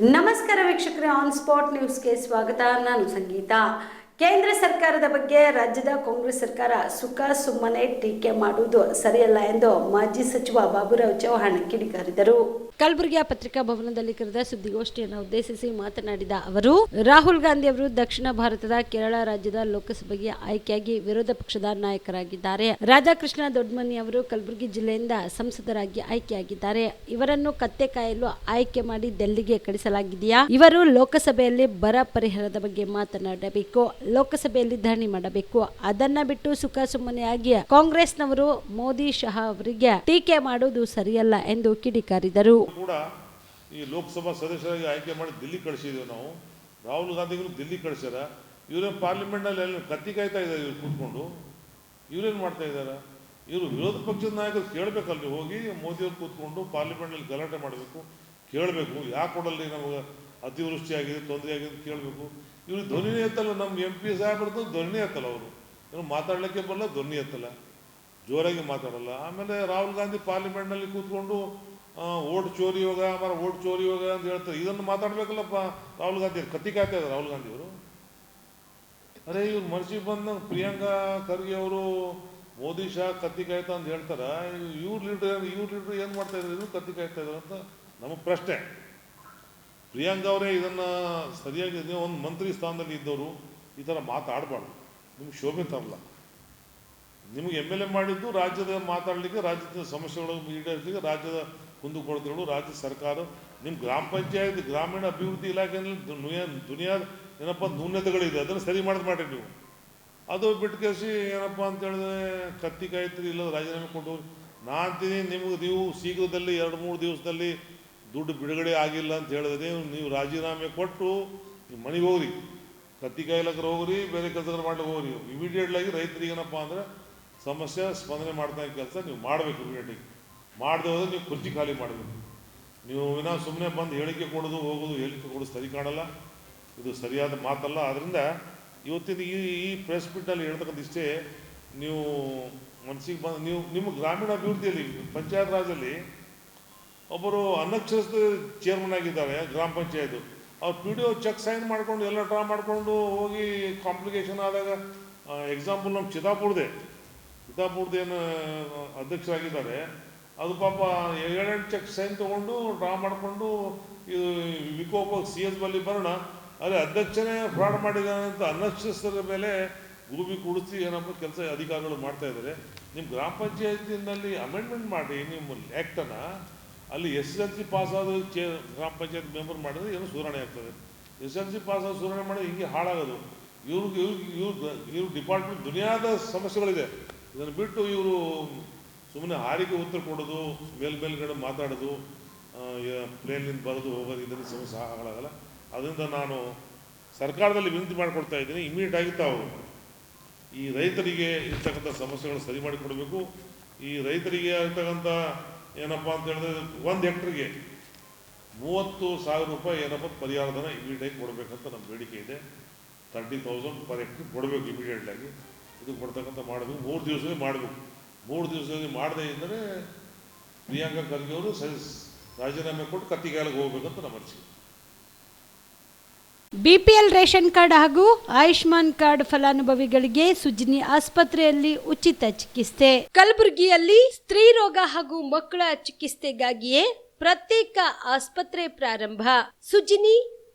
ನಮಸ್ಕಾರ ವೀಕ್ಷಕರೇ on spot ನ್ಯೂಸ್ಗೆ ಸ್ವಾಗತ. ನಾನು ಸಂಗೀತ. ಕೇಂದ್ರ ಸರ್ಕಾರದ ಬಗ್ಗೆ ರಾಜ್ಯದ ಕಾಂಗ್ರೆಸ್ ಸರ್ಕಾರ ಸುಖ ಸುಮ್ಮನೆ ಟೀಕೆ ಮಾಡುವುದು ಸರಿಯಲ್ಲ ಎಂದು ಮಾಜಿ ಸಚಿವ ಬಾಬುರಾವ್ ಚೌಹಾಣ್ ಕಿಡಿಕಾರಿದರು. ಕಲಬುರಗಿಯ ಪತ್ರಿಕಾ ಭವನದಲ್ಲಿ ಕರೆದ ಸುದ್ದಿಗೋಷ್ಠಿಯನ್ನು ಉದ್ದೇಶಿಸಿ ಮಾತನಾಡಿದ ಅವರು, ರಾಹುಲ್ ಗಾಂಧಿ ಅವರು ದಕ್ಷಿಣ ಭಾರತದ ಕೇರಳ ರಾಜ್ಯದ ಲೋಕಸಭೆಗೆ ಆಯ್ಕೆಯಾಗಿ ವಿರೋಧ ಪಕ್ಷದ ನಾಯಕರಾಗಿದ್ದಾರೆ. ರಾಧಾಕೃಷ್ಣ ದೊಡ್ಮನಿ ಅವರು ಕಲಬುರಗಿ ಜಿಲ್ಲೆಯಿಂದ ಸಂಸದರಾಗಿ ಆಯ್ಕೆಯಾಗಿದ್ದಾರೆ. ಇವರನ್ನು ಕತ್ತೆ ಕಾಯಲು ಆಯ್ಕೆ ಮಾಡಿ ದೆಲ್ಲಿಗೆ ಕಳಿಸಲಾಗಿದೆಯಾ? ಇವರು ಲೋಕಸಭೆಯಲ್ಲಿ ಬರ ಪರಿಹಾರದ ಬಗ್ಗೆ ಮಾತನಾಡಬೇಕು, ಲೋಕಸಭೆಯಲ್ಲಿ ಧರಣಿ ಮಾಡಬೇಕು. ಅದನ್ನ ಬಿಟ್ಟು ಸುಖ ಸುಮ್ಮನೆಯಾಗಿ ಕಾಂಗ್ರೆಸ್ನವರು ಮೋದಿ ಶಹಾ ಅವರಿಗೆ ಟೀಕೆ ಮಾಡುವುದು ಸರಿಯಲ್ಲ ಎಂದು ಕಿಡಿಕಾರಿದರು. ಕೂಡ ಈ ಲೋಕಸಭಾ ಸದಸ್ಯರಾಗಿ ಆಯ್ಕೆ ಮಾಡಿ ದಿಲ್ಲಿ ಕಳಿಸಿದ್ದೀವಿ ನಾವು. ರಾಹುಲ್ ಗಾಂಧಿಗಳು ದಿಲ್ಲಿ ಕಳಿಸ್ಯಾರ. ಇವರೇನು ಪಾರ್ಲಿಮೆಂಟ್ನಲ್ಲಿ ಎಲ್ಲ ಕತ್ತಿ ಕಾಯ್ತಾ ಇದ್ದಾರೆ ಇವ್ರು ಕೂತ್ಕೊಂಡು. ಇವರೇನು ಮಾಡ್ತಾ ಇದ್ದಾರೆ? ಇವರು ವಿರೋಧ ಪಕ್ಷದ ನಾಯಕರು ಕೇಳಬೇಕಲ್ರಿ, ಹೋಗಿ ಮೋದಿಯವ್ರು ಕೂತ್ಕೊಂಡು ಪಾರ್ಲಿಮೆಂಟ್ನಲ್ಲಿ ಗಲಾಟೆ ಮಾಡಬೇಕು. ಕೇಳಬೇಕು, ಯಾಕೆ ಕೊಡಲ್ರಿ ನಮಗೆ ಅತಿವೃಷ್ಟಿ ಆಗಿದೆ, ತೊಂದರೆ ಆಗಿದೆ ಕೇಳಬೇಕು. ಇವರು ಧ್ವನಿನೇ ಎತ್ತಲ್ಲ ನಮ್ಮ ಎಂ ಪಿ ಸಾಹೇಬ್ರದ್ದು ಧ್ವನಿನೇ ಎತ್ತಲ್ಲ ಅವರು. ಇವ್ರು ಮಾತಾಡಲಿಕ್ಕೆ ಬರಲ್ಲ, ಧ್ವನಿ ಎತ್ತಲ್ಲ. ಜೋರಾಗಿ ಮಾತಾಡಲ್ಲ. ಆಮೇಲೆ ರಾಹುಲ್ ಗಾಂಧಿ ಪಾರ್ಲಿಮೆಂಟ್ನಲ್ಲಿ ಕೂತ್ಕೊಂಡು ಓಟ್ ಚೋರಿ ಯೋಗ ಆಮೇಲೆ ಓಟ್ ಚೋರಿ ಹೋಗ ಅಂತ ಹೇಳ್ತಾರೆ. ಇದನ್ನು ಮಾತಾಡ್ಬೇಕಲ್ಲಪ್ಪ, ರಾಹುಲ್ ಗಾಂಧಿ ಕತ್ತಿ ಕಾಯ್ತಾ ಇದ್ದಾರೆ ರಾಹುಲ್ ಗಾಂಧಿ ಅವರು. ಅರೆ, ಇವ್ರು ಮರ್ಜಿ ಬಂದಂಗೆ ಪ್ರಿಯಾಂಕಾ ಖರ್ಗೆ ಅವರು ಮೋದಿ ಶಾ ಕತ್ತಿ ಕಾಯ್ತಾ ಅಂತ ಹೇಳ್ತಾರ. ಇವ್ರ ಲೀಡ್ರ್ ಇವ್ರ ಲೀಡ್ರ್ ಏನು ಮಾಡ್ತಾ ಇದ್ರು ಇವ್ರು ಕತ್ತಿ ಕಾಯ್ತಾ ಇದ್ದಾರೆ ಅಂತ ನಮಗೆ ಪ್ರಶ್ನೆ. ಪ್ರಿಯಾಂಕಾ ಅವರೇ ಇದನ್ನ ಸರಿಯಾಗಿ ನೀವು ಒಂದು ಮಂತ್ರಿ ಸ್ಥಾನದಲ್ಲಿ ಇದ್ದವರು, ಈ ಥರ ಮಾತಾಡಬಾರ್ದು. ನಿಮ್ಗೆ ಶೋಭೆ ತರಲ್ಲ. ನಿಮಗೆ ಎಂ ಎಲ್ ಎ ಮಾಡಿದ್ದು ರಾಜ್ಯದ ಮಾತಾಡಲಿಕ್ಕೆ, ರಾಜ್ಯದ ಸಮಸ್ಯೆಗಳು ಈಡೇರಿಸಲಿಕ್ಕೆ ರಾಜ್ಯದ ಕುಂದುಕೊರತೆಗಳು ರಾಜ್ಯ ಸರ್ಕಾರ. ನಿಮ್ಮ ಗ್ರಾಮ ಪಂಚಾಯತ್, ಗ್ರಾಮೀಣ ಅಭಿವೃದ್ಧಿ ಇಲಾಖೆಯಲ್ಲಿ ದುನಿಯಾ ದುನಿಯಾ ಏನಪ್ಪ ನ್ಯೂನ್ಯತೆಗಳಿದೆ ಅದನ್ನು ಸರಿ ಮಾಡೋದು ಮಾಡಿ ನೀವು. ಅದು ಬಿಟ್ಟು ಕೇಸಿ ಏನಪ್ಪ ಅಂತ ಹೇಳಿದ್ರೆ ಕತ್ತಿ ಕಾಯ್ತೀರಿ ಇಲ್ಲ ರಾಜೀನಾಮೆ ಕೊಟ್ಟು ನಾ ಅಂತೀನಿ ನಿಮಗೆ ನೀವು ಶೀಘ್ರದಲ್ಲಿ ಎರಡು ಮೂರು ದಿವಸದಲ್ಲಿ ದುಡ್ಡು ಬಿಡುಗಡೆ ಆಗಿಲ್ಲ ಅಂತ ಹೇಳಿದ್ರೆ ನೀವು ರಾಜೀನಾಮೆ ಕೊಟ್ಟು ನೀವು ಮನೆಗೆ ಹೋಗ್ರಿ. ಕತ್ತಿ ಕಾಯ್ಲಕ್ಕೆ ಹೋಗ್ರಿ, ಬೇರೆ ಕೆಲಸಗಳು ಮಾಡ್ಲಿಕ್ಕೆ ಹೋಗ್ರಿ. ಇಮಿಡಿಯೇಟ್ಲಾಗಿ ರೈತರಿಗೆ ಏನಪ್ಪ ಅಂದರೆ ಸಮಸ್ಯೆ ಸ್ಪಂದನೆ ಮಾಡ್ತಾ ಕೆಲಸ ನೀವು ಮಾಡಬೇಕು ಇಮಿಡಿಯೇಟಾಗಿ ಮಾಡದೆ ಹೋದ್ರೆ ನೀವು ಕುರ್ಚಿ ಖಾಲಿ ಮಾಡಬೇಕು. ನೀವು ವಿನಾ ಸುಮ್ಮನೆ ಬಂದು ಹೇಳಿಕೆ ಕೊಡೋದು, ಹೋಗೋದು, ಹೇಳಿಕೆ ಕೊಡೋದು ಸರಿ ಕಾಣಲ್ಲ. ಇದು ಸರಿಯಾದ ಮಾತಲ್ಲ. ಆದ್ದರಿಂದ ಇವತ್ತಿನ ಈ ಈ ಪ್ರೆಸ್ ಮೀಟಲ್ಲಿ ಹೇಳ್ತಕ್ಕಂಥ ಇಷ್ಟೇ, ನೀವು ಮನಸ್ಸಿಗೆ ಬಂದು, ನೀವು, ನಿಮ್ಮ ಗ್ರಾಮೀಣ ಅಭಿವೃದ್ಧಿಯಲ್ಲಿ, ಪಂಚಾಯತ್ ರಾಜಲ್ಲಿ ಒಬ್ಬರು ಅನಕ್ಷರಸ್ಥ ಚೇರ್ಮನ್ ಆಗಿದ್ದಾರೆ, ಗ್ರಾಮ ಪಂಚಾಯತ್. ಅವ್ರು P D O check sign ಮಾಡ್ಕೊಂಡು, ಎಲ್ಲ ಡ್ರಾ ಮಾಡಿಕೊಂಡು ಹೋಗಿ ಕಾಂಪ್ಲಿಕೇಶನ್ ಆದಾಗ ಎಕ್ಸಾಂಪಲ್ ನಮ್ಮ ಚಿತಾಪುರದೆ. ಚಿತಾಪುರದೇನು ಅಧ್ಯಕ್ಷರಾಗಿದ್ದಾರೆ. ಅದು ಪಾಪ ಏಳೆಂಟು ಚೆಕ್ ಸೈನ್ ತೊಗೊಂಡು ಡ್ರಾ ಮಾಡಿಕೊಂಡು, ಇದು ವಿಕೋಪ ಸಿ ಎಸ್ ಬಲ್ಲಿ ಬರೋಣ. ಅಲ್ಲಿ ಅಧ್ಯಕ್ಷನೇ ಫ್ರಾಡ್ ಮಾಡಿದ್ದಾನೆ ಅಂತ ಅನಕ್ಷರಸ್ಥರ ಮೇಲೆ ಗೂಬಿ ಕೂಡಿಸಿ ಏನಪ್ಪ ಕೆಲಸ ಅಧಿಕಾರಿಗಳು ಮಾಡ್ತಾ ಇದ್ದಾರೆ. ನಿಮ್ಮ ಗ್ರಾಮ ಪಂಚಾಯತಿನಲ್ಲಿ ಅಮೆಂಡ್ಮೆಂಟ್ ಮಾಡಿ, ನಿಮ್ಮ ಆ್ಯಕ್ಟನ್ನು ಅಲ್ಲಿ ಎಸ್ ಎಲ್ ಸಿ ಪಾಸ್ ಆದ ಚೇ, ಗ್ರಾಮ ಪಂಚಾಯತ್ ಮೆಂಬರ್ ಮಾಡಿದ್ರೆ ಏನೋ ಸುಧಾರಣೆ ಆಗ್ತದೆ. ಎಸ್ ಎಲ್ ಸಿ ಪಾಸ್ ಆದ ಸುಧಾರಣೆ ಮಾಡಿದ್ರೆ ಹಿಂಗೆ ಹಾಳಾಗೋದು. ಇವ್ರಿಗೆ ಇವ್ರಿಗೆ, ಇವ್ರು, ಇವ್ರ ಡಿಪಾರ್ಟ್ಮೆಂಟ್ ದುನಿಯಾದ ಸಮಸ್ಯೆಗಳಿದೆ. ಇದನ್ನು ಬಿಟ್ಟು ಇವರು ಸುಮ್ಮನೆ ಹಾರಿಗೆ ಉತ್ತರ ಕೊಡೋದು, ಮೇಲ್ ಮೇಲ್ಗಡೆ ಮಾತಾಡೋದು ಪ್ಲೇನ್ಲಿಂದ ಬರೋದು ಹೋಗೋದು ಇದರಿಂದ ಸಮಸ್ಯೆ ಹಾಳಾಗಲ್ಲ ಅದರಿಂದ ನಾನು ಸರ್ಕಾರದಲ್ಲಿ ವಿನಂತಿ ಮಾಡಿಕೊಡ್ತಾ ಇದ್ದೀನಿ. ಇಮಿಡಿಯೇಟ್ ಆಗಿ ತಾವು ಈ ರೈತರಿಗೆ ಇರ್ತಕ್ಕಂಥ ಸಮಸ್ಯೆಗಳು ಸರಿ ಮಾಡಿಕೊಡಬೇಕು. ಈ ರೈತರಿಗೆ ಇರ್ತಕ್ಕಂಥ ಏನಪ್ಪ ಅಂತ ಹೇಳಿದ್ರೆ ಒಂದು ಹೆಕ್ಟ್ರಿಗೆ ಮೂವತ್ತು ಸಾವಿರ ರೂಪಾಯಿ ಏನಪ್ಪ ಪರಿಹಾರಧನ ಇಮಿಡಿಯೇಟಾಗಿ ಕೊಡಬೇಕಂತ ನಮ್ಮ ಬೇಡಿಕೆ ಇದೆ. ತರ್ಟಿ ತೌಸಂಡ್ ಪರ್ ಹೆಕ್ಟ್ರಿಗೆ ಕೊಡಬೇಕು ಇಮಿಡಿಯೇಟಾಗಿ ಇದು ಕೊಡ್ತಕ್ಕಂಥ ಮಾಡಬೇಕು. ಮೂರು ದಿವಸದಲ್ಲಿ ಮಾಡಬೇಕು. ಮೂರು ದಿವಸದಲ್ಲಿ ಮಾಡದೇ ಇದ್ದರೆ ಪ್ರಿಯಾಂಕಾ ಖರ್ಗೆ ಅವರು ರಾಜೀನಾಮೆ ಕೊಟ್ಟು ಕತ್ತಿಗಾಲಿಗೆ ಹೋಗ್ಬೇಕಂತ ನಮ್ಮ ಅನಿಸಿಕೆ ಬಿಪಿಎಲ್ ರೇಷನ್ ಕಾರ್ಡ್ ಹಾಗೂ ಆಯುಷ್ಮಾನ್ ಕಾರ್ಡ್ ಫಲಾನುಭವಿಗಳಿಗೆ ಸುಜಿನಿ ಆಸ್ಪತ್ರೆಯಲ್ಲಿ ಉಚಿತ ಚಿಕಿತ್ಸೆ. ಕಲಬುರಗಿಯಲ್ಲಿ ಸ್ತ್ರೀ ರೋಗ ಹಾಗೂ ಮಕ್ಕಳ ಚಿಕಿತ್ಸೆಗಾಗಿಯೇ ಪ್ರತ್ಯೇಕ ಆಸ್ಪತ್ರೆ ಪ್ರಾರಂಭ. ಸುಜಿನಿ